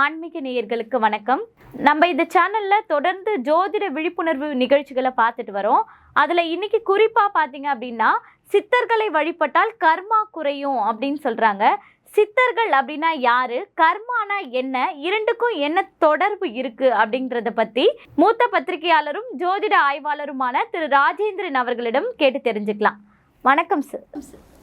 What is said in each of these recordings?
ஆன்மீக நேயர்களுக்கு வணக்கம். நம்ம இந்த சேனல்ல தொடர்ந்து ஜோதிட விழிப்புணர்வு நிகழ்ச்சிகளை பார்த்துட்டு வரோம். அதுல இன்னைக்கு குறிப்பா பாத்தீங்க அப்படின்னா சித்தர்களை வழிபட்டால் கர்மா குறையும் அப்படின்னு சொல்றாங்க. சித்தர்கள் அப்படின்னா யாரு? கர்மானா என்ன? இரண்டுக்கும் என்ன தொடர்பு இருக்கு அப்படிங்கறத பத்தி மூத்த பத்திரிகையாளரும் ஜோதிட ஆய்வாளருமான திரு ராஜேந்திரன் அவர்களிடம் கேட்டு தெரிஞ்சுக்கலாம். வணக்கம் சார்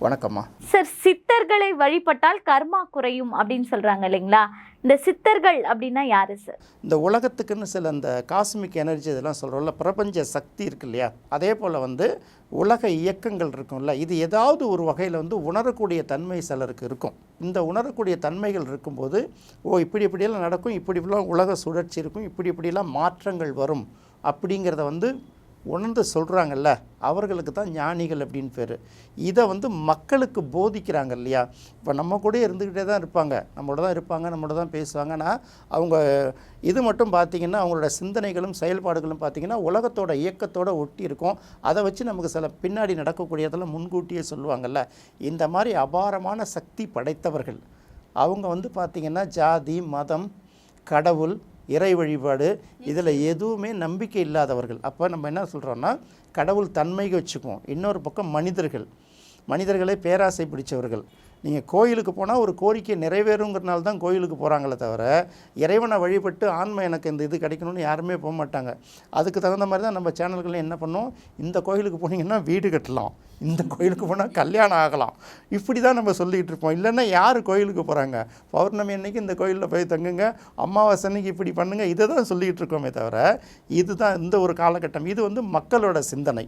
வணக்கம்மா. சார் சித்தர்களை வழிபட்டால் கர்மா குறையும் அப்படின்னு சொல்றாங்க இல்லைங்களா? இந்த சித்தர்கள் அப்படின்னா யாரு சார் இந்த உலகத்துக்குன்னு சில இந்த காஸ்மிக் எனர்ஜி இதெல்லாம் சொல்கிறோம்ல பிரபஞ்ச சக்தி இருக்கு இல்லையா? அதே போல் வந்து உலக இயக்கங்கள் இருக்கும்ல இது ஏதாவது ஒரு வகையில் வந்து உணரக்கூடிய தன்மை சிலருக்கு இருக்கும். இந்த உணரக்கூடிய தன்மைகள் இருக்கும்போது ஓ இப்படி இப்படியெல்லாம் நடக்கும் இப்படி இப்படிலாம் உலக சுழற்சி இருக்கும் இப்படி இப்படிலாம் மாற்றங்கள் வரும் அப்படிங்கிறத வந்து உணர்ந்து சொல்கிறாங்கல்ல அவர்களுக்கு தான் ஞானிகள் அப்படின்னு பேர். இதை வந்து மக்களுக்கு போதிக்கிறாங்க இல்லையா? இப்போ நம்ம கூட இருந்துக்கிட்டே தான் இருப்பாங்க. நம்மளோட தான் இருப்பாங்க நம்மளோட தான் பேசுவாங்க. ஆனால் அவங்க இது மட்டும் பார்த்திங்கன்னா அவங்களோட சிந்தனைகளும் செயல்பாடுகளும் பார்த்திங்கன்னா உலகத்தோட இயக்கத்தோட ஒட்டி இருக்கும். அதை வச்சு நமக்கு சில பின்னாடி நடக்கக்கூடியதெல்லாம் முன்கூட்டியே சொல்லுவாங்கல்ல. இந்த மாதிரி அபாரமான சக்தி படைத்தவர்கள். அவங்க வந்து பார்த்திங்கன்னா ஜாதி மதம் கடவுள் இறை வழிபாடு இதில் எதுவுமே நம்பிக்கை இல்லாதவர்கள். அப்போ நம்ம என்ன சொல்கிறோன்னா கடவுள் தன்மைக்கு வச்சுக்குவோம். இன்னொரு பக்கம் மனிதர்கள். மனிதர்களே பேராசை பிடிச்சவர்கள். நீங்கள் கோயிலுக்கு போனால் ஒரு கோரிக்கை நிறைவேறுங்கிறனால தான் கோயிலுக்கு போகிறாங்களே தவிர இறைவனை வழிபட்டு ஆன்மை எனக்கு இந்த இது கிடைக்கணும்னு யாருமே போக மாட்டாங்க. அதுக்கு தகுந்த மாதிரி தான் நம்ம சேனல்களில் என்ன பண்ணோம் இந்த கோயிலுக்கு போனீங்கன்னா வீடு கட்டலாம். இந்த கோயிலுக்கு போனால் கல்யாணம் ஆகலாம். இப்படி தான் நம்ம சொல்லிக்கிட்டு இருப்போம். இல்லைன்னா யார் கோயிலுக்கு போகிறாங்க பௌர்ணமி அன்னைக்கு இந்த கோயிலில் போய் தங்குங்க. அமாவாசை அன்னைக்கு இப்படி பண்ணுங்க. இதை தான் சொல்லிக்கிட்டு இருக்கோமே தவிர இதுதான் இந்த ஒரு காலகட்டம். இது வந்து மக்களோட சிந்தனை.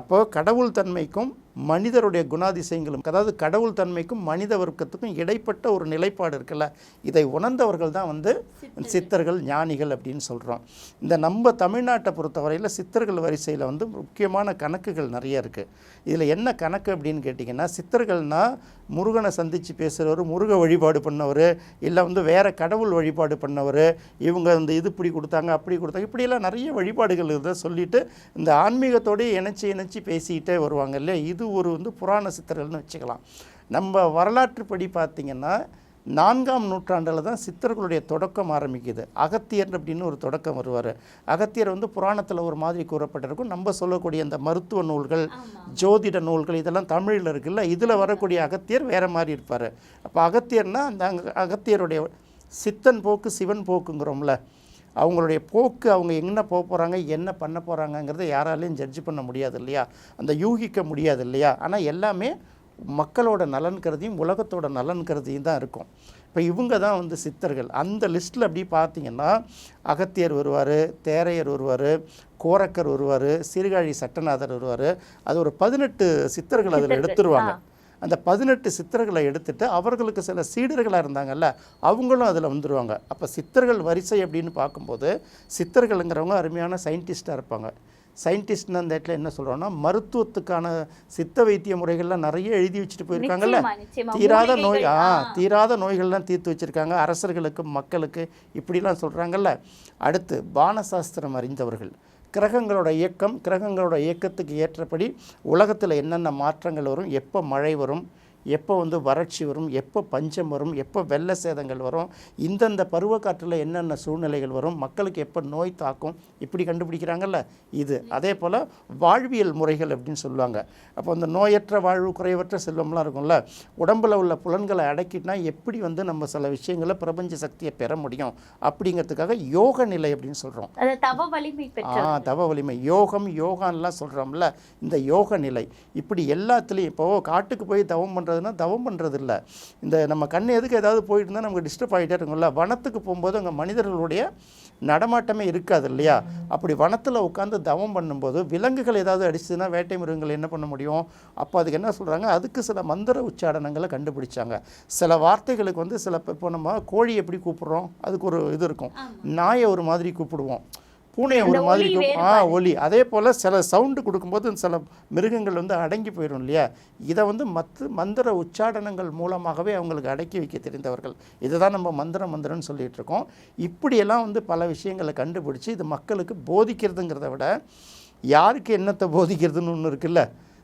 அப்போ கடவுள் தன்மைக்கும் மனிதருடைய குணாதிசயங்களும் அதாவது கடவுள் தன்மைக்கும் மனித வர்க்கத்துக்கும் இடைப்பட்ட ஒரு நிலைப்பாடு இருக்குல்ல? இதை உணர்ந்தவர்கள் தான் வந்து சித்தர்கள். ஞானிகள் அப்படின்னு சொல்கிறோம் இந்த நம்ம தமிழ்நாட்டை பொறுத்தவரையில் சித்தர்கள் வரிசையில் வந்து முக்கியமான கணக்குகள் நிறைய இருக்குது இதில் என்ன கணக்கு அப்படின்னு கேட்டிங்கன்னா சித்தர்கள்னால் முருகனை சந்தித்து பேசுகிறவர் முருக வழிபாடு பண்ணவர் இல்லை வந்து வேறு கடவுள் வழிபாடு பண்ணவர் இவங்க இந்த இது இப்படி கொடுத்தாங்க அப்படி கொடுத்தாங்க இப்படியெல்லாம் நிறைய வழிபாடுகள் இதை சொல்லிட்டு இந்த ஆன்மீகத்தோடய இணைச்சி இணைச்சி பேசிக்கிட்டே வருவாங்க இல்லையா? இது ஒரு வந்து புராண சித்தர்கள்னு வச்சுக்கலாம். நம்ம வரலாற்றுப்படி பார்த்திங்கன்னா நான்காம் நூற்றாண்டில் தான் சித்தர்களுடைய தொடக்கம் ஆரம்பிக்குது. அகத்தியர் அப்படின்னு ஒரு தொடக்கம் வருவார். அகத்தியர் வந்து புராணத்தில் ஒரு மாதிரி கூறப்பட்டிருக்கும். நம்ம சொல்லக்கூடிய இந்த மருத்துவ நூல்கள் ஜோதிட நூல்கள் இதெல்லாம் தமிழில் இருக்குல்ல இதில் வரக்கூடிய அகத்தியர் வேறு மாதிரி இருப்பார். அப்போ அகத்தியர்னா அந்த அங்க அகத்தியருடைய சித்தன் போக்கு சிவன் போக்குங்கிறோம்ல அவங்களுடைய போக்கு அவங்க என்ன போக போகிறாங்க என்ன பண்ண போகிறாங்கங்கிறத யாராலையும் ஜட்ஜ் பண்ண முடியாது இல்லையா? அந்த யூகிக்க முடியாது இல்லையா? ஆனால் எல்லாமே மக்களோட நலன் கருதியும் உலகத்தோட நலன் கருதியும் தான் இருக்கும். இப்போ இவங்க தான் வந்து சித்தர்கள். அந்த லிஸ்ட்டில் அப்படி பார்த்தீங்கன்னா அகத்தியர் வருவார் தேரையர் வருவார் கோரக்கர் வருவார் சீர்காழி சட்டநாதர் வருவார் அது ஒரு பதினெட்டு சித்தர்கள் அதில் எடுத்துருவாங்க. அந்த பதினெட்டு சித்தர்களை எடுத்துட்டு அவர்களுக்கு சில சீடர்களாக இருந்தாங்கல்ல அவங்களும் அதில் வந்துடுவாங்க அப்போ சித்தர்கள் வரிசை அப்படின்னு பார்க்கும்போது சித்தர்களுங்கிறவங்க அருமையான சயின்டிஸ்ட்டாக இருப்பாங்க. சயின்டிஸ்ட்னு அந்த இடத்துல என்ன சொல்கிறோன்னா மருத்துவத்துக்கான சித்த வைத்திய முறைகள்லாம் நிறைய எழுதி வச்சுட்டு போயிருக்காங்கல்ல. தீராத நோய் ஆ. தீராத நோய்கள்லாம் தீர்த்து வச்சுருக்காங்க அரசர்களுக்கு மக்களுக்கு இப்படிலாம் சொல்கிறாங்கல்ல அடுத்து பானசாஸ்திரம் அறிந்தவர்கள் கிரகங்களோட இயக்கம் கிரகங்களோட இயக்கத்துக்கு ஏற்றபடி உலகத்தில் என்னென்ன மாற்றங்கள் வரும் எப்போ மழை வரும் எப்போ வந்து வறட்சி வரும் எப்போ பஞ்சம் வரும் எப்போ வெள்ள சேதங்கள் வரும் இந்தந்த பருவக்காற்றில் என்னென்ன சூழ்நிலைகள் வரும் மக்களுக்கு எப்போ நோய் தாக்கும் இப்படி கண்டுபிடிக்கிறாங்கல்ல? இது. அதே போல் வாழ்வியல் முறைகள் அப்படின்னு சொல்லுவாங்க. அப்போ அந்த நோயற்ற வாழ்வு குறைவற்ற செல்வம்லாம் இருக்கும்ல உடம்பில் உள்ள புலன்களை அடக்கிட்டா எப்படி வந்து நம்ம சில விஷயங்களை பிரபஞ்ச சக்தியை பெற முடியும்? அப்படிங்கிறதுக்காக யோக நிலை அப்படின்னு சொல்கிறோம் தவ வலிமை ஆ தவ வலிமை. யோகம் யோகான்லாம் சொல்கிறோம்ல இந்த யோக நிலை. இப்படி எல்லாத்துலேயும் இப்போ காட்டுக்கு போய் தவம் பண்ணுறதுனா தவம் பண்ணுறது இல்லை இந்த நம்ம கண் எதுக்கு ஏதாவது போயிட்டு இருந்தால் நமக்கு டிஸ்டர்ப் ஆகிட்டே இருக்கும்ல. வனத்துக்கு போகும்போது அங்கே மனிதர்களுடைய நடமாட்டமே இருக்காது இல்லையா? அப்படி வனத்தில் உட்காந்து தவம் பண்ணும்போது விலங்குகள் ஏதாவது அடிச்சதுன்னா வேட்டை மிருகங்கள் என்ன பண்ண முடியும்? அப்போ அதுக்கு என்ன சொல்கிறாங்க அதுக்கு சில மந்திர உச்சாடனங்களை கண்டுபிடிச்சாங்க. சில வார்த்தைகளுக்கு வந்து சில இப்போ நம்ம கோழி எப்படி கூப்பிடுறோம்? அதுக்கு ஒரு இது இருக்கும். நாயை ஒரு மாதிரி கூப்பிடுவோம். பூனையை ஒரு மாதிரி ஆ ஒலி. அதே போல் சில சவுண்டு கொடுக்கும்போது சில மிருகங்கள் வந்து அடங்கி போயிடும் இல்லையா? இதை வந்து மத்து மந்திர உச்சாடனங்கள் மூலமாகவே அவங்களுக்கு அடக்கி வைக்க தெரிந்தவர்கள். இதுதான் நம்ம மந்திர மந்திரம்னு சொல்லிட்டு இருக்கோம். இப்படியெல்லாம் வந்து பல விஷயங்களை கண்டுபிடிச்சி இது மக்களுக்கு போதிக்கிறதுங்கிறத விட யாருக்கு என்னத்தை போதிக்கிறதுன்னு ஒன்று இருக்குல்ல?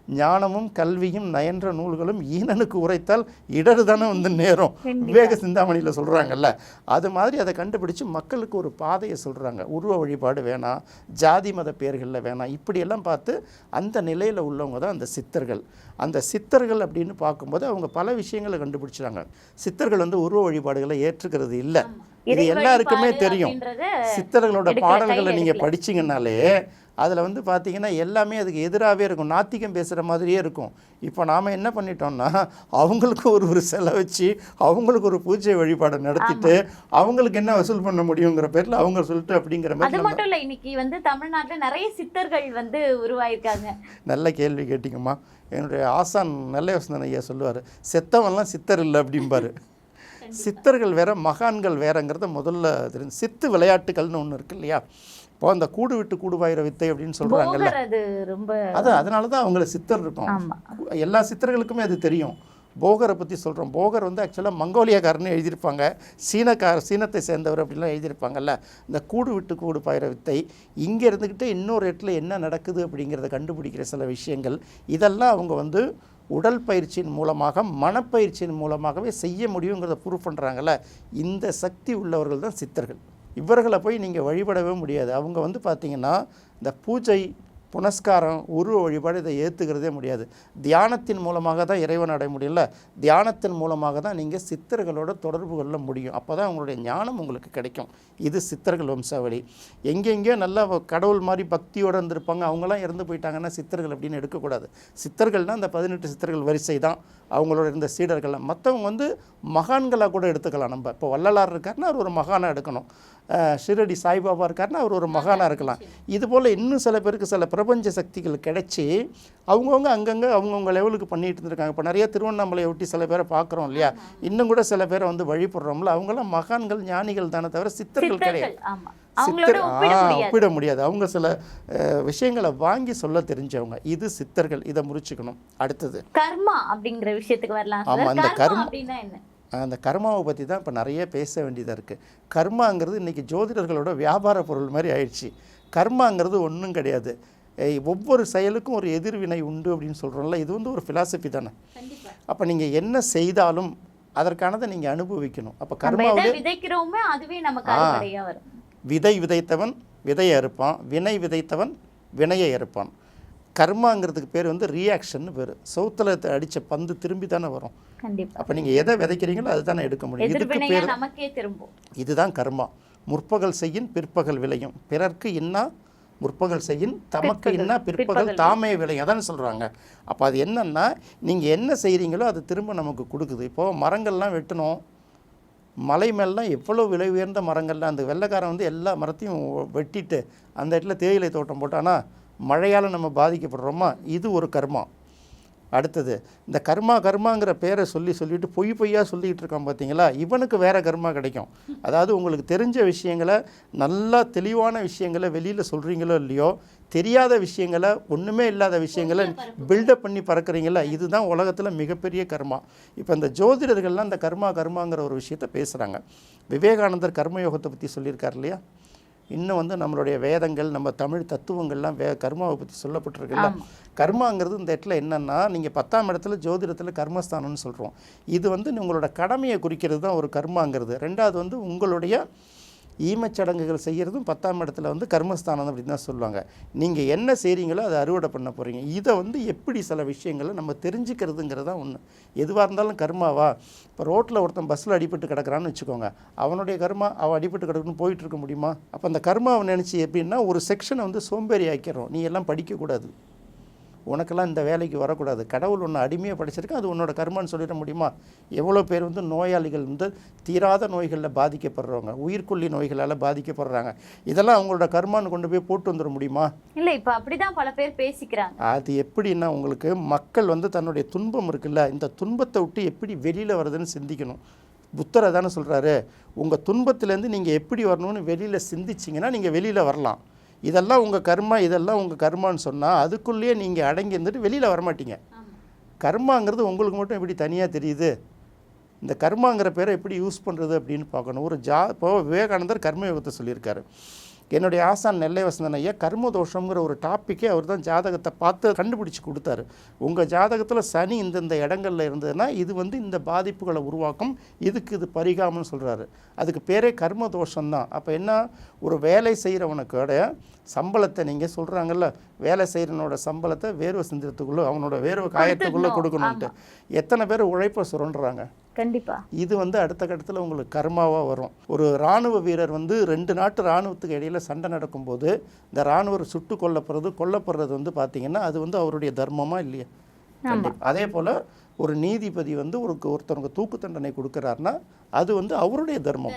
ஞானமும் கல்வியும் நயன்ற நூல்களும் ஈனனுக்கு உரைத்தால் இடறு தானே வந்து நேரும். விவேக சிந்தாமணியில் சொல்கிறாங்கல்ல அது மாதிரி அதை கண்டுபிடிச்சு மக்களுக்கு ஒரு பாதையை சொல்கிறாங்க உருவ வழிபாடு வேணாம் ஜாதி மத பேர்களில் வேணாம். இப்படியெல்லாம் பார்த்து அந்த நிலையில் உள்ளவங்க தான் அந்த சித்தர்கள். அந்த சித்தர்கள் அப்படின்னு பார்க்கும்போது அவங்க பல விஷயங்களை கண்டுபிடிச்சாங்க சித்தர்கள் வந்து உருவ வழிபாடுகளை ஏற்றுக்கிறது இல்லை. இது எல்லாருக்குமே தெரியும். சித்தர்களோட பாடல்களை நீங்கள். படிச்சீங்கன்னாலே அதில் வந்து பார்த்தீங்கன்னா எல்லாமே அதுக்கு எதிராகவே இருக்கும். நாத்திகம் பேசுகிற மாதிரியே இருக்கும். இப்போ நாம் என்ன பண்ணிட்டோம்னா அவங்களுக்கு ஒரு ஒரு செலை வச்சு அவங்களுக்கு ஒரு பூஜை வழிபாடை நடத்திட்டு அவங்களுக்கு என்ன வசூல் பண்ண முடியுங்கிற பேரில் அவங்க சொல்லிட்டு அப்படிங்கிற மாதிரி அது மட்டும் இல்ல இன்னைக்கு வந்து தமிழ்நாட்டுல நிறைய சித்தர்கள் வந்து உருவாயிருக்காங்க. நல்ல கேள்வி கேட்டிங்கம்மா. என்னுடைய ஆசான் நல்ல யோசனை ஐயா சொல்லுவார் செத்தவன்லாம் சித்தர் இல்லை அப்படிம்பாரு. சித்தர்கள் வேற மகான்கள் வேறங்கிறத முதல்ல தெரிஞ்சு சித்து விளையாட்டுகள்னு ஒன்று இருக்கு இல்லையா? இப்போ அந்த கூடு விட்டு கூடுவாயிர வித்தை அப்படின்னு சொல்கிறாங்கல்ல ரொம்ப அது அதனால தான் அவங்கள சித்தர் இருக்கும். எல்லா சித்தர்களுக்குமே அது தெரியும். போகரை பற்றி சொல்கிறோம் போகர் வந்து ஆக்சுவலாக மங்கோலியாக்காரன்னு எழுதியிருப்பாங்க. சீனக்கார சீனத்தை சேர்ந்தவர் அப்படிலாம் எழுதியிருப்பாங்கல்ல. இந்த கூடு விட்டு கூடு பாயிர வித்தை இங்கே இருந்துக்கிட்டு இன்னொரு இடத்துல என்ன நடக்குது அப்படிங்கிறத கண்டுபிடிக்கிற சில விஷயங்கள் இதெல்லாம் அவங்க வந்து உடல் பயிற்சியின் மூலமாக மனப்பயிற்சியின் மூலமாகவே செய்ய முடியுங்கிறத ப்ரூவ் பண்ணுறாங்கல்ல இந்த சக்தி உள்ளவர்கள் தான் சித்தர்கள். இவர்களை போய் நீங்கள் வழிபடவே முடியாது. அவங்க வந்து பார்த்திங்கன்னா இந்த பூஜை புனஸ்காரம் உருவ வழிபாடு இதை ஏற்றுக்கிறதே முடியாது. தியானத்தின் மூலமாக தான் இறைவன் அடைய முடியல தியானத்தின் மூலமாக தான் நீங்கள் சித்தர்களோட தொடர்பு கொள்ள முடியும். அப்போ தான் உங்களுடைய ஞானம் உங்களுக்கு கிடைக்கும். இது சித்தர்கள் வம்சாவளி. எங்கெங்கேயோ நல்லா கடவுள் மாதிரி பக்தியோடு இருந்திருப்பாங்க. அவங்களாம் இறந்து போயிட்டாங்கன்னா சித்தர்கள் அப்படின்னு எடுக்கக்கூடாது. சித்தர்கள்னால் அந்த பதினெட்டு சித்தர்கள் வரிசை தான். அவங்களோட இருந்த சீடர்கள்லாம். மற்றவங்க வந்து மகான்களாக கூட எடுத்துக்கலாம் நம்ம. இப்போ வள்ளலார் இருக்காருன்னா அவர் ஒரு மகானாக எடுக்கணும். ஷிரடி சாய்பாபா இருக்காருன்னா அவர் ஒரு மகானாக இருக்கலாம். இது போல் இன்னும் சில பேருக்கு சில பிரபஞ்ச சக்திகள் கிடைச்சி அவங்கவுங்க அங்கங்கே அவங்கவுங்க லெவலுக்கு பண்ணிட்டு இருந்திருக்காங்க. இப்போ நிறைய திருவண்ணாமலையை ஒட்டி சில பேரை பார்க்குறோம் இல்லையா? இன்னும் கூட சில பேரை வந்து வழிபடுறோம்ல. அவங்களாம் மகான்கள் ஞானிகள் தானே தவிர சித்தர்கள் கிடையாது. சித்தர் ஒப்பிட முடியாது. அவங்க சில விஷயங்களை வாங்கி சொல்ல தெரிஞ்சவங்க. இது சித்தர்கள். இதை முறிச்சுக்கணும். அடுத்தது. கர்மா அப்படிங்கிற விஷயத்துக்கு வரலாம். ஆமா, சார் இந்த கர்மா அந்த கர்மாவை பற்றி தான் இப்போ நிறைய பேச வேண்டியதாக இருக்குது கர்மாங்கிறது இன்றைக்கி ஜோதிடர்களோட வியாபார பொருள் மாதிரி ஆயிடுச்சு. கர்மாங்கிறது ஒன்றும் கிடையாது. ஒவ்வொரு செயலுக்கும் ஒரு எதிர்வினை உண்டு அப்படின்னு சொல்கிறோம்ல இது வந்து ஒரு ஃபிலாசபி தானே? அப்போ நீங்கள் என்ன செய்தாலும் அதற்கானதை நீங்கள் அனுபவிக்கணும். அப்போ விதைக்கிறோமோ அதுவே நமக்கு ஆ. விதை விதைத்தவன் விதையை அறுப்பான் வினை விதைத்தவன் வினையை அறுப்பான். கர்மாங்கிறதுக்கு பேர் வந்து ரியாக்ஷன் பேர். சவுத்தில் அடித்த பந்து திரும்பி தானே வரும். அப்போ நீங்கள் எதை விதைக்கிறீங்களோ அதுதானே எடுக்க முடியும். இதுக்கு பேர் நமக்கே திரும்பும். இதுதான் கர்மா. முற்பகல் செய்யின் பிற்பகல் விளையும். பிறர்க்கு இன்னா முற்பகல் செய்யின் தமக்கு இன்னா பிற்பகல் பிற்பகல் தாமே விளையும். அதானே சொல்கிறாங்க அப்போ அது என்னன்னா நீங்கள் என்ன செய்கிறீங்களோ அது திரும்ப நமக்கு கொடுக்குது. இப்போது மரங்கள்லாம் வெட்டணும் மலை மேலாம் எவ்வளோ விலை உயர்ந்த மரங்கள்லாம் அந்த வெள்ளைக்காரன் வந்து எல்லா மரத்தையும் வெட்டிட்டு அந்த இடத்துல தேயிலை தோட்டம் போட்டானா மழையால் நம்ம பாதிக்கப்படுறோமா? இது ஒரு கர்மா. அடுத்தது இந்த கர்மா கர்மாங்கிற பேரை சொல்லி சொல்லிட்டு பொய் பொய்யா சொல்லிக்கிட்டு இருக்கான் பார்த்தீங்களா இவனுக்கு வேறு கர்மா கிடைக்கும். அதாவது உங்களுக்கு தெரிஞ்ச விஷயங்களை நல்லா தெளிவான விஷயங்களை வெளியில் சொல்கிறீங்களோ இல்லையோ தெரியாத விஷயங்களை ஒன்றுமே இல்லாத விஷயங்களை பில்டப் பண்ணி பறக்குறீங்களா இதுதான் உலகத்தில் மிகப்பெரிய கர்மா. இப்போ இந்த ஜோதிடர்கள்லாம் இந்த கர்மா கர்மாங்கிற ஒரு விஷயத்த பேசுகிறாங்க விவேகானந்தர் கர்மயோகத்தை பற்றி சொல்லியிருக்கார் இல்லையா? இன்னும் வந்து நம்மளுடைய வேதங்கள் நம்ம தமிழ் தத்துவங்கள்லாம் வே கர்மாவை பற்றி சொல்லப்பட்டிருக்குல்ல. கர்மாங்கிறது இந்த இடத்துல என்னென்னா நீங்கள் பத்தாம் இடத்துல ஜோதிடத்தில் கர்மஸ்தானம்னு சொல்கிறோம் இது வந்து உங்களோட கடமையை குறிக்கிறது தான் ஒரு கர்மாங்கிறது. ரெண்டாவது வந்து உங்களுடைய ஈமச்சடங்குகள் செய்கிறதும் பத்தாம் இடத்துல வந்து கர்மஸ்தானம் அப்படின்னு தான் சொல்லுவாங்க. நீங்கள் என்ன செய்கிறீங்களோ அதை அறுவடை பண்ண போகிறீங்க இதை வந்து எப்படி சில விஷயங்களை நம்ம தெரிஞ்சுக்கிறதுங்கிறது தான் ஒன்று எதுவாக இருந்தாலும் கர்மாவா? இப்போ ரோட்டில் ஒருத்தன் பஸ்ஸில் அடிபட்டு கிடக்குறான்னு வச்சுக்கோங்க. அவனுடைய கர்மா அவன் அடிபட்டு கிடக்குன்னு போயிட்டு இருக்க முடியுமா? அப்போ அந்த கர்மாவை நினச்சி எப்படின்னா ஒரு செக்ஷனை வந்து சோம்பேறி ஆக்கிறோம் நீ எல்லாம் படிக்கக்கூடாது. உனக்கெல்லாம் இந்த வேலைக்கு வரக்கூடாது. கடவுள் உன்னை அடிமையாக படிச்சிருக்கேன் அது உன்னோட கர்மான்னு சொல்லிட முடியுமா? எவ்வளோ பேர் வந்து நோயாளிகள் வந்து தீராத நோய்களில் பாதிக்கப்படுறவங்க உயிர்கொல்லி நோய்களால் பாதிக்கப்படுறாங்க. இதெல்லாம் அவங்களோட கர்மான்னு கொண்டு போய் போட்டு வந்துட முடியுமா? இல்ல இப்ப அப்படிதான் பல பேர் பேசிக்கிறாங்க. அது எப்படின்னா உங்களுக்கு மக்கள் வந்து தன்னுடைய துன்பம் இருக்குல்ல இந்த துன்பத்தை விட்டு எப்படி வெளியில் வருதுன்னு சிந்திக்கணும். புத்தரை தானே சொல்கிறாரு உங்கள் துன்பத்திலேருந்து நீங்கள் எப்படி வரணும்னு வெளியில் சிந்திச்சிங்கன்னா நீங்கள் வெளியில் வரலாம். இதெல்லாம் உங்கள் கர்மா இதெல்லாம் உங்கள் கர்மான்னு சொன்னால் அதுக்குள்ளேயே நீங்கள் அடங்கி இருந்துட்டு வெளியில் வரமாட்டீங்க. கர்மாங்கிறது உங்களுக்கு மட்டும் எப்படி தனியாக தெரியுது? இந்த கர்மாங்கிற பேரை எப்படி யூஸ் பண்ணுறது அப்படின்னு பார்க்கணும். ஒரு ஜா இப்போ விவேகானந்தர் கர்மயோகத்தை சொல்லியிருக்காரு. என்னுடைய ஆசான் நெல்லை வசந்தன் ஐயா கர்ம தோஷம்ங்கிற ஒரு டாப்பிக்கே அவர் தான் ஜாதகத்தை பார்த்து கண்டுபிடிச்சு கொடுத்தாரு. உங்கள் ஜாதகத்தில் சனி இந்தந்த இடங்கள்ல இருந்ததுன்னா இது வந்து இந்த பாதிப்புகளை உருவாக்கும் இதுக்கு இது பரிகாமம்னு சொல்கிறாரு அதுக்கு பேரே கர்ம தோஷம்தான் அப்போ என்ன ஒரு வேலை செய்கிறவனுக்கோட சம்பளத்தை நீங்கள் சொல்கிறாங்கல்ல வேலை செய்கிறவனோட சம்பளத்தை வேர்வை சிந்திரத்துக்குள்ளே அவனோட வேர்வை காயத்துக்குள்ளே. கொடுக்கணுன்ட்டு எத்தனை பேர் உழைப்பை சுரண்டுறாங்க? கண்டிப்பா. இது வந்து அடுத்த கட்டத்தில் உங்களுக்கு கர்மாவாக வரும். ஒரு இராணுவ வீரர் வந்து ரெண்டு நாட்டு இராணுவத்துக்கு இடையில சண்டை நடக்கும்போது இந்த இராணுவர் சுட்டு கொல்லப்படுறது கொல்லப்படுறது வந்து பார்த்தீங்கன்னா அது வந்து அவருடைய தர்மமா இல்லையா? கண்டிப்பா. அதே போல் ஒரு நீதிபதி வந்து ஒரு ஒருத்தவங்க தூக்கு தண்டனை கொடுக்குறாருன்னா அது வந்து அவருடைய தர்மம்.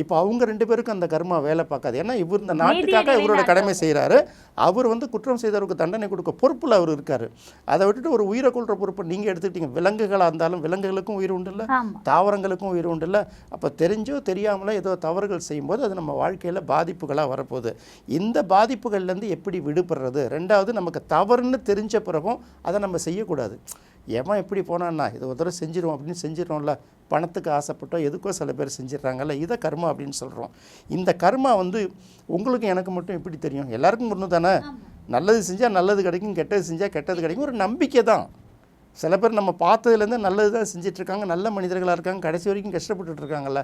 இப்போ அவங்க ரெண்டு பேருக்கும் அந்த கர்மா வேலை பார்க்காது. ஏன்னா இவர் இந்த நாட்டுக்காக இவரோட கடமை செய்கிறாரு அவர் வந்து குற்றம் செய்தவருக்கு தண்டனை கொடுக்க பொறுப்பில் அவர் இருக்காரு. அதை விட்டுட்டு ஒரு உயிரை கொள்கிற பொறுப்பை நீங்கள் எடுத்துக்கிட்டீங்க. விலங்குகளாக இருந்தாலும் விலங்குகளுக்கும் உயிர் உண்டு இல்லை தாவரங்களுக்கும் உயிர் உண்டு இல்லை அப்போ தெரிஞ்சோ தெரியாமலோ ஏதோ தவறுகள் செய்யும்போது அது நம்ம வாழ்க்கையில் பாதிப்புகளாக வரப்போகுது. இந்த பாதிப்புகள்லேருந்து எப்படி விடுபடுறது? ரெண்டாவது நமக்கு தவறுன்னு தெரிஞ்ச பிறகும் அதை நம்ம செய்யக்கூடாது. எவன் எப்படி போனான்னா? இது ஒரு தடவை செஞ்சிருவோம் அப்படின்னு செஞ்சிடறோம்ல. பணத்துக்கு ஆசைப்பட்டோ எதுக்கோ சில பேர் செஞ்சிடுறாங்கல்ல. இதை கர்மா அப்படின்னு சொல்கிறோம் இந்த கர்மா வந்து உங்களுக்கும் எனக்கு மட்டும் எப்படி தெரியும்? எல்லாருக்கும் ஒன்று தானே நல்லது செஞ்சால் நல்லது கிடைக்கும் கெட்டது செஞ்சால் கெட்டது கிடைக்கும். ஒரு நம்பிக்கை தான். சில பேர் நம்ம பார்த்ததுலேருந்து நல்லது தான் செஞ்சிட்ருக்காங்க. நல்ல மனிதர்களாக இருக்காங்க. கடைசி வரைக்கும் கஷ்டப்பட்டுட்டு இருக்காங்கல்ல.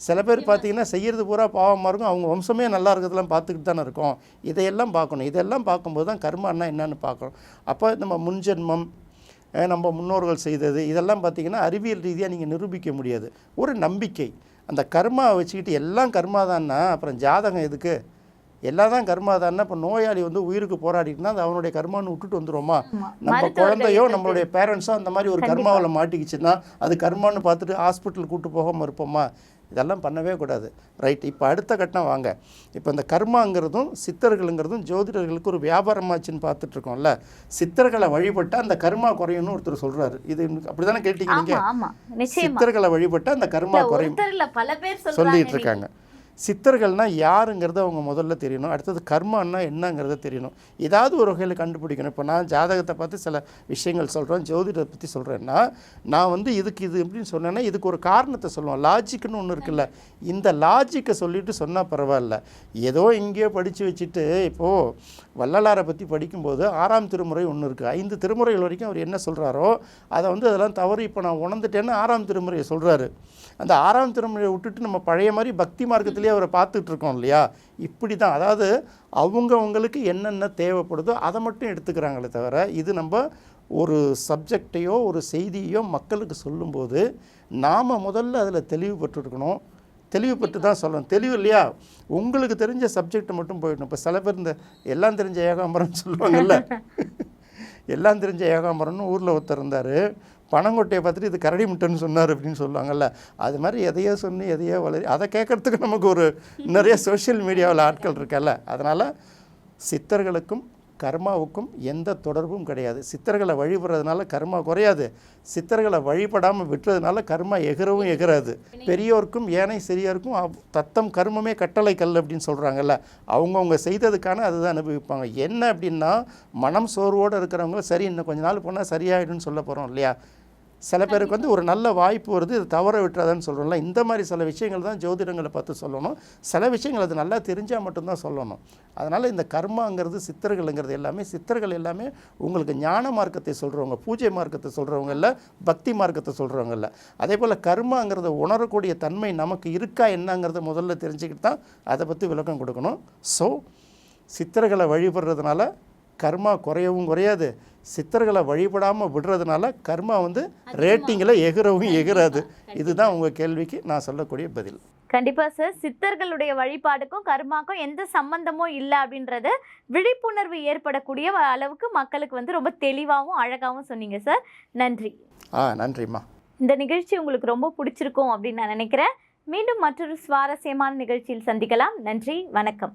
சில பேர் பார்த்தீங்கன்னா செய்கிறது பூரா பாவமாக இருக்கும். அவங்க வம்சமே நல்லா இருக்கிறதெல்லாம் பார்த்துக்கிட்டு தானே இருக்கோம். இதையெல்லாம் பார்க்கணும். இதெல்லாம் பார்க்கும்போது தான் கர்மான்னா என்னன்னு பார்க்கணும். அப்போ நம்ம முன்ஜென்மம் நம்ம முன்னோர்கள் செய்தது. இதெல்லாம் பார்த்தீங்கன்னா அறிவியல் ரீதியாக நீங்கள் நிரூபிக்க முடியாது. ஒரு நம்பிக்கை. அந்த கர்மாவை வச்சுக்கிட்டு எல்லாம் கர்மா தான்னா அப்புறம் ஜாதகம் எதுக்கு? எல்லாம் தான் கர்மா தான்னா இப்போ நோயாளி வந்து உயிருக்கு போராடிட்டுனா அது அவனுடைய கர்மான்னு விட்டுட்டு வந்துருவோமா? ஆமா. நம்ம குழந்தையோ நம்மளுடைய பேரண்ட்ஸோ அந்த மாதிரி ஒரு கர்மாவில் மாட்டிக்கிச்சுன்னா அது கர்மான்னு பார்த்துட்டு ஹாஸ்பிட்டல் கூட்டு போகாமல் இருப்போமா? இதெல்லாம் பண்ணவே கூடாது. ரைட் இப்போ அடுத்த கட்டம் வாங்க. இப்போ இந்த கர்மாங்கிறதும் சித்தர்களுங்கிறதும் ஜோதிடர்களுக்கு ஒரு வியாபாரமாச்சுன்னு பார்த்துட்டு இருக்கோம்ல சித்தர்களை வழிபட்டால் அந்த கர்மா குறையும்னு ஒருத்தர் சொல்றாரு. இது அப்படி தானே கேட்டீங்க சித்தர்களை வழிபட்டால் அந்த கர்மா குறையும். சொல்லிட்டு இருக்காங்க சித்தர்கள்னால் யாருங்கிறத அவங்க முதல்ல தெரியணும். அடுத்தது கர்மான்னா என்னங்கிறத தெரியணும். ஏதாவது ஒரு வகையில் கண்டுபிடிக்கணும். இப்போ நான் ஜாதகத்தை பார்த்து சில விஷயங்கள் சொல்கிறேன் ஜோதிடத்தை பற்றி சொல்கிறேன்னா நான் வந்து இதுக்கு இது எப்படின்னு சொன்னேன்னா இதுக்கு ஒரு காரணத்தை சொல்லுவோம் லாஜிக்னு ஒன்று இருக்குல்ல. இந்த லாஜிக்கை சொல்லிட்டு சொன்னால் பரவாயில்ல. ஏதோ இங்கேயோ படித்து வச்சுட்டு இப்போது வள்ளலாரை பற்றி படிக்கும்போது ஆறாம் திருமுறை ஒன்று இருக்குது ஐந்து திருமுறைகள் வரைக்கும் அவர் என்ன சொல்கிறாரோ அதை வந்து அதெல்லாம் தவறு. இப்போ நான் உணர்ந்துட்டேன்னு ஆறாம் திருமுறையை சொல்கிறாரு அந்த ஆறாம் திருமுறையை விட்டுட்டு நம்ம பழைய மாதிரி பக்தி மார்க்கத்திலேயே அவரை பார்த்துட்டு இருக்கோம் இல்லையா? இப்படி தான் அதாவது அவங்கவங்களுக்கு என்னென்ன தேவைப்படுதோ அதை மட்டும் எடுத்துக்கிறாங்களே தவிர இது நம்ம ஒரு சப்ஜெக்டையோ ஒரு செய்தியோ மக்களுக்கு சொல்லும்போது நாம் முதல்ல அதில் தெளிவு பெற்றுருக்கணும் தெளிவு பெற்று தான் சொல்லணும். தெளிவு இல்லையா? உங்களுக்கு தெரிஞ்ச சப்ஜெக்டை மட்டும் போயிடணும். இப்போ சில பேர் இந்த எல்லாம் தெரிஞ்ச ஏகாம்பரம் சொல்லுவாங்கல்ல? எல்லாம் தெரிஞ்ச ஏகாம்பரம்னு ஊரில் ஒருத்தர் இருந்தார். பனங்கொட்டையை பார்த்துட்டு இது கரடி முட்டைன்னு சொன்னார் அப்படின்னு சொல்லுவாங்கல்ல. அது மாதிரி எதையோ சொன்னு எதையோ வளரி அதை கேட்கறதுக்கு நமக்கு ஒரு நிறைய சோஷியல் மீடியாவில் ஆட்கள் இருக்கல்ல. அதனால் சித்தர்களுக்கும் கர்மாவுக்கும் எந்த தொடர்பும் கிடையாது. சித்தர்களை வழிபடுறதுனால கர்மா குறையாது. சித்தர்களை வழிபடாமல் விட்டுறதுனால கர்மா எகிறவும் எகிறாது. பெரியோருக்கும் ஏனை சிறியோருக்கும் அவ்- தத்தம் கர்மமே கட்டளை கல் அப்படின்னு சொல்கிறாங்கல்ல அவங்கவுங்க செய்ததுக்கான அதுதான் அனுபவிப்பாங்க. என்ன அப்படின்னா மனம் சோர்வோடு இருக்கிறவங்க சரி இன்னும் கொஞ்ச நாள் போனால் சரியாயிடும்னு சொல்ல போகிறோம் இல்லையா? சில பேருக்கு வந்து ஒரு நல்ல வாய்ப்பு வருது இது தவற விட்டுறாதான்னு சொல்கிறோம்ல இந்த மாதிரி சில விஷயங்கள் தான் ஜோதிடங்களை பார்த்து சொல்லணும். சில விஷயங்கள் அது நல்லா தெரிஞ்சால் மட்டும்தான் சொல்லணும். அதனால் இந்த கர்மாங்கிறது சித்தர்களுங்கிறது எல்லாமே சித்தர்கள் எல்லாமே உங்களுக்கு ஞான மார்க்கத்தை சொல்கிறவங்க பூஜை மார்க்கத்தை சொல்கிறவங்க இல்லை பக்தி மார்க்கத்தை சொல்கிறவங்க இல்லை. அதே போல் கர்மாங்கிறத உணரக்கூடிய தன்மை நமக்கு இருக்கா என்னங்கிறத முதல்ல தெரிஞ்சுக்கிட்டு தான் அதை பற்றி விளக்கம் கொடுக்கணும். ஸோ சித்தர்களை வழிபடுறதுனால கர்மா குறையவும் குறையாது. சித்தர்களை வழிபடாமல் விடுறதுனால கர்மா வந்து ரேட்டிங்கில் எகிறவும் எகிறாது. இதுதான் உங்கள் கேள்விக்கு நான் சொல்லக்கூடிய பதில். கண்டிப்பா சார் சித்தர்களுடைய வழிபாடுக்கும் கர்மாக்கும் எந்த சம்பந்தமும் இல்லை அப்படின்றது விழிப்புணர்வு ஏற்படக்கூடிய அளவுக்கு மக்களுக்கு வந்து ரொம்ப தெளிவாகவும் அழகாகவும் சொன்னீங்க சார் நன்றி. ஆ நன்றிம்மா. இந்த நிகழ்ச்சி உங்களுக்கு ரொம்ப பிடிச்சிருக்கும் அப்படின்னு நான் நினைக்கிறேன். மீண்டும் மற்றொரு சுவாரஸ்யமான நிகழ்ச்சியில் சந்திக்கலாம். நன்றி வணக்கம்.